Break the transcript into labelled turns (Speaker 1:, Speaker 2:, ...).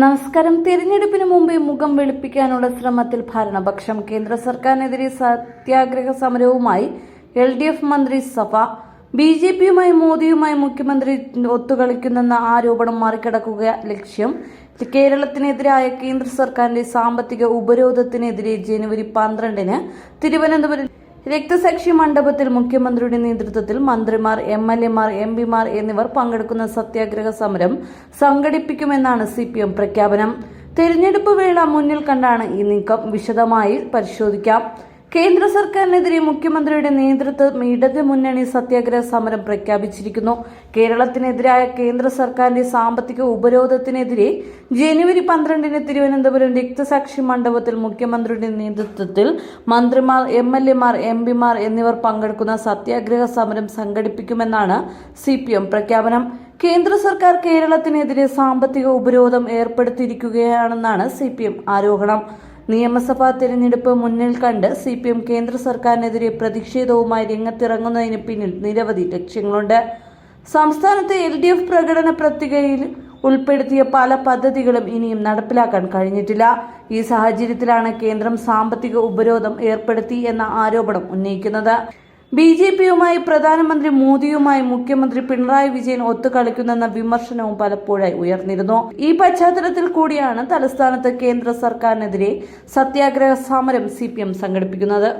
Speaker 1: നമസ്കാരം. തിരഞ്ഞെടുപ്പിന് മുമ്പേ മുഖം വെളുപ്പിക്കാനുള്ള ശ്രമത്തിൽ ഭരണപക്ഷം. കേന്ദ്ര സർക്കാരിനെതിരെ സത്യാഗ്രഹ സമരവുമായി എൽ ഡി എഫ് മന്ത്രി സഭ. ബി ജെ പിയുമായി മോദിയുമായി മുഖ്യമന്ത്രി ഒത്തുകളിക്കുന്നെന്ന ആരോപണം മറികടക്കുക ലക്ഷ്യം. കേരളത്തിനെതിരായ കേന്ദ്ര സർക്കാരിന്റെ സാമ്പത്തിക ഉപരോധത്തിനെതിരെ ജനുവരി പന്ത്രണ്ടിന് തിരുവനന്തപുരം രക്തസാക്ഷി മണ്ഡപത്തിൽ മുഖ്യമന്ത്രിയുടെ നേതൃത്വത്തിൽ മന്ത്രിമാർ എം എൽ എമാർ എം പിമാർ എന്നിവർ പങ്കെടുക്കുന്ന സത്യാഗ്രഹ സമരം സംഘടിപ്പിക്കുമെന്നാണ് സി പി എം പ്രഖ്യാപനം. തെരഞ്ഞെടുപ്പ് വേള മുന്നിൽ കണ്ടാണ് ഈ നീക്കം വിശദമായി പരിശോധിക്കാം. കേന്ദ്ര സർക്കാരിനെതിരെ മുഖ്യമന്ത്രിയുടെ നേതൃത്വം ഇടത് മുന്നണി സത്യാഗ്രഹ സമരം പ്രഖ്യാപിച്ചിരിക്കുന്നു. കേരളത്തിനെതിരായ കേന്ദ്ര സർക്കാരിന്റെ സാമ്പത്തിക ഉപരോധത്തിനെതിരെ ജനുവരി പന്ത്രണ്ടിന് തിരുവനന്തപുരം രക്തസാക്ഷി മണ്ഡപത്തിൽ മുഖ്യമന്ത്രിയുടെ നേതൃത്വത്തിൽ മന്ത്രിമാർ എം എൽ എമാർ എം പിമാർ എന്നിവർ പങ്കെടുക്കുന്ന സത്യാഗ്രഹ സമരം സംഘടിപ്പിക്കുമെന്നാണ് സി പ്രഖ്യാപനം. കേന്ദ്ര സർക്കാർ കേരളത്തിനെതിരെ സാമ്പത്തിക ഉപരോധം ഏർപ്പെടുത്തിയിരിക്കുകയാണെന്നാണ് സി ആരോപണം. നിയമസഭാ തിരഞ്ഞെടുപ്പ് മുന്നിൽ കണ്ട് സി പി എം കേന്ദ്ര സർക്കാരിനെതിരെ പ്രതിഷേധവുമായി രംഗത്തിറങ്ങുന്നതിന് പിന്നിൽ നിരവധി ലക്ഷ്യങ്ങളുണ്ട്. സംസ്ഥാനത്തെ എൽ ഡി എഫ് പ്രകടന പത്രികയിൽ ഉൾപ്പെടുത്തിയ പല പദ്ധതികളും ഇനിയും നടപ്പിലാക്കാൻ കഴിഞ്ഞിട്ടില്ല. ഈ സാഹചര്യത്തിലാണ് കേന്ദ്രം സാമ്പത്തിക ഉപരോധം ഏർപ്പെടുത്തി എന്ന ആരോപണം ഉന്നയിക്കുന്നത്. ബി ജെ പിയുമായി പ്രധാനമന്ത്രി മോദിയുമായി മുഖ്യമന്ത്രി പിണറായി വിജയൻ ഒത്തുകളിക്കുന്നെന്ന വിമർശനവും പലപ്പോഴായി ഉയർന്നിരുന്നു. ഈ പശ്ചാത്തലത്തിൽ കൂടിയാണ് തലസ്ഥാനത്ത് കേന്ദ്ര സർക്കാരിനെതിരെ സത്യാഗ്രഹ സമരം സി സംഘടിപ്പിക്കുന്നത്.